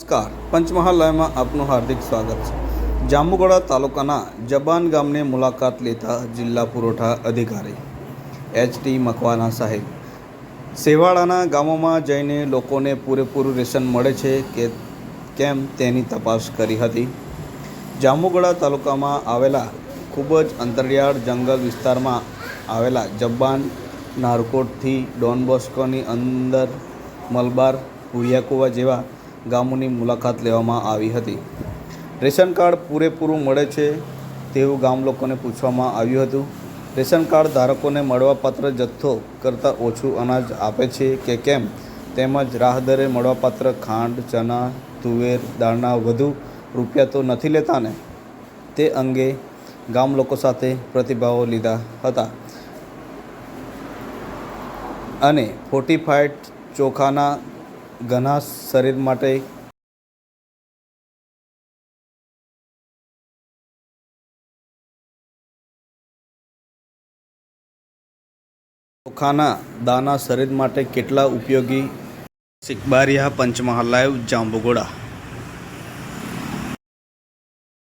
નમસ્કાર. પંચમહાલયમાં આપનું હાર્દિક સ્વાગત છે. જાંબુગોડા તાલુકાના જબાન ગામની મુલાકાત લેતા જિલ્લા પુરવઠા અધિકારી એચ ટી મકવાના સાહેબ. સેવાળાના ગામોમાં જઈને લોકોને પૂરેપૂરું રેશન મળે છે કે કેમ તેની તપાસ કરી હતી. જાંબુગોડા તાલુકામાં આવેલા ખૂબ જ અંતરિયાળ જંગલ વિસ્તારમાં આવેલા જબ્બાન નારકોટથી ડોન બોસ્કોની અંદર મલબાર ભૂયાકુવા જેવા ગામોની મુલાકાત લેવામાં આવી હતી. રેશન કાર્ડ પૂરેપૂરું મળે છે તેવું ગામ લોકોને પૂછવામાં આવ્યું હતું. રેશન કાર્ડ ધારકોને મળવાપાત્ર જથ્થો કરતાં ઓછું અનાજ આપે છે કે કેમ? તેમજ રાહદરે મળવાપાત્ર ખાંડ, ચના, તુવેર, દાળના વધુ રૂપિયા તો નથી લેતા ને તે અંગે ગામ લોકો સાથે પ્રતિભાવો લીધા હતા. અને ફોર્ટિફાઈડ ચોખાના ઘના શરીર માટે ચોખાના દાના શરીર માટે કેટલા ઉપયોગી? સિકબારિયા પંચમહાલ લાઈવ જાંબુગોડા